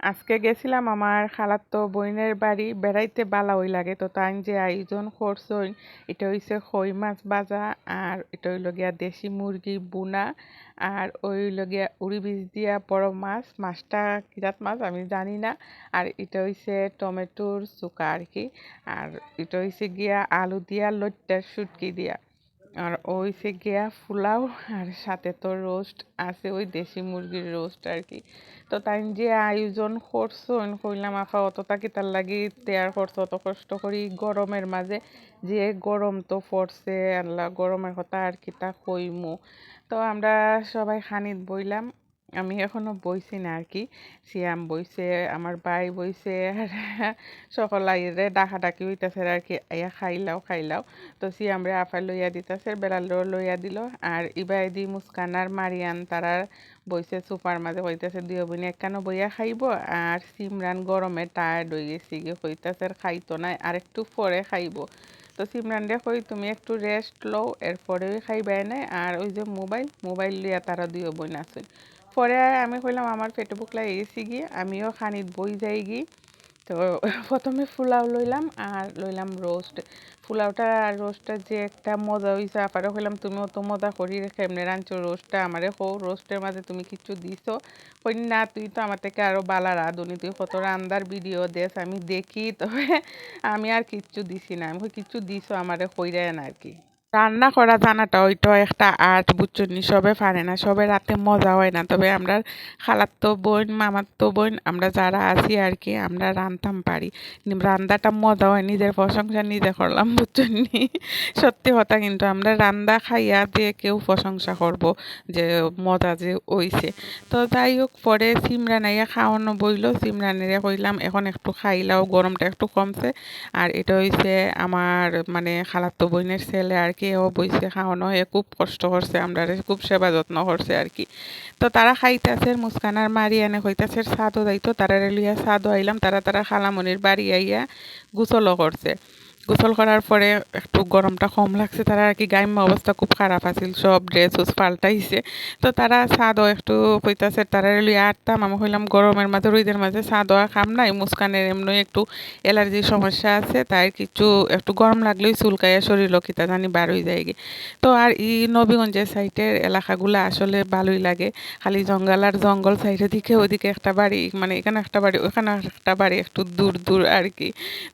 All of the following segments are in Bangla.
আজকে গেছিলাম আমার খালাতো বইনের বাড়ি, বেড়াইতে বালা ওই লাগে। তো তাই যে আয়োজন করছইন এটা হইছে খই মাছ ভাজা, আর এটা হইল গিয়া দেশি মুরগি বুনা, আর ওই হইল গিয়া উড়ি বীজ দিয়া বড় মাছ। মাছটা কিরাত মাছ আমি জানি না, আর এটা হইছে টমেটোর চুকা আর কি আর এটা হইছে গিয়া আলু দিয়া, লইট্টার শুটকি দিয়া। আর ওই ওইছে গিয়া ফুলাও আর সাথে তো রোস্ট আছে, ওই দেশি মুরগির রোস্ট আর কি। তো তাই যে আয়োজন করছ কইলাম, আফা, অত কি তার লাগি তেয়ার করছ, অত কষ্ট করি গরমের মাঝে। যে গরম তো পড়ছে, আল্লাহ, গরমের কথা আর কি তা কইমু। তো আমরা সবাই খানিত বইলাম। আমি এখনও বইছি না আর কি। সিয়াম বইছে, আমার ভাই বইছে, আর সকল আইরে ডাকা ডাকি হইতাছে আর কি। আইয়া খাইলাও খাইলাও। তো সিয়াম রে আফা লইয়া দিতেছে বেড়ালও লইয়া দিল। আর ইবাইদি মুস্কান আর মারিয়ান তারা বইছে, সুপার মাঝে কইতাছে দুই বোন একখানো বইয়া খাইব। আর সিমরান গরমে টায়ার্ড হয়ে গেছি গিয়ে কইতাছে আর খাইতো না আর একটু পরে খাইব। তো সিমরান কই, তুমি একটু রেস্ট লও এরপরে খাইবাই নাই। আর ওই যে মোবাইল মোবাইল লিয়া তারা দুই বোন আছে পরে আমি কইলাম, আমার পেটে বুক লাগে গিয়ে আমিও খানিত বই যাই গি তো প্রথমে ফুলাও লইলাম আর লইলাম রোস্ট। ফুলাওটা আর রোস্টটা যে একটা মজা হয়েছে আপারে কইলাম তুমি অত মজা করি রেখে এমনি রাঁধছো রোস্টটা, আমারে হো রোস্টের মাঝে তুমি কিছু দিছো? কই, না, তুই তো আমার থেকে আরও বালা রাঁধুনি, তুই কত রান্দার ভিডিও দেস, আমি দেখি। তবে আমি আর কিচ্ছু দিছি না, আমি কিচ্ছু দিছো আমারে কইরায় না আর কি। রান্না করা জানাটা ওইটা একটা আর্ট বুঝছনি সবে পারে না, সবে রাতে মজা হয় না। তবে আমরা খালাতো বোন মামাতো বোন, আমরা যারা আছি আর কি, আমরা রান্তাম পারি। রান্দাটা মজা হয়, নিজের প্রশংসা নিজে করলাম, বুঝছনি সত্যি কথা কিন্তু আমরা রান্দা খাইয়া দিয়ে কেউ প্রশংসা করব, যে মজা যে হইছে। তো যাই হোক, পরে সিমরান আইয়া খাওয়ানো বইল সিমরানের কইলাম, এখন একটু খাইলাও গরমটা একটু কমছে। আর এটা হইছে আমার মানে খালাতো বোনের ছেলে আর কি ও বইছে খাওয়ানো হয়ে খুব কষ্ট করছে আমরা খুব সেবা যত্ন করছে আর কি। তো তারা খাইতেছে মুস্কানার মারি, এনে হইতাছে সাদও যাইতো তারা রেলিয়া সাদও আইলাম, তারা তারা খালামনির বাড়ি আইয়া গুছলও করছে। গোসল করার পরে একটু গরমটা কম লাগছে, তারা আর কি গাইম অবস্থা খুব খারাপ আছিল, সব ড্রেস উস পাল্টাইছে। তো তারা সাদও একটু কইতাছে, তারা লিয়ে আটতাম, আমি হইলাম গরমের মাঝে রুইদের মাঝে সাদও খাম নাই, মুস্কানের এমনি একটু অ্যালার্জির সমস্যা আছে, তাই কিছু একটু গরম লাগলেই চুলকাইয়া শরীর লক্ষিতা জানি বার হয়ে যায় তো আর এই নবীগঞ্জের সাইডের এলাকাগুলো আসলে ভালোই লাগে, খালি জঙ্গল আর জঙ্গল সাইডে দিকে, ওইদিকে একটা বাড়ি মানে এখানে একটা বাড়ি, ওখানে একটা বাড়ি, একটু দূর দূর আর কি।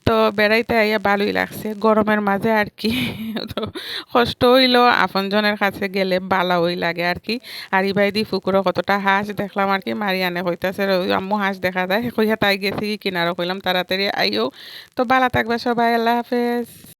তো বেড়াইতে আইয়া ভালোই লাগে লাগছে, গরমের মাঝে আর কি। কষ্ট হইল, আপনজনের কাছে গেলে বালা ওই লাগে আর কি। আর ইবাই দি ফুকুরো কতটা হাঁস দেখলাম আর কি মারি মারিয়ানে হইতাছে আম্মু হাঁস দেখা যায়। কইয়া তাই গেছি কিনারো কইলাম, তাড়াতাড়ি আইও। তো বালা থাকবে সবাই, আল্লাহ হাফেজ।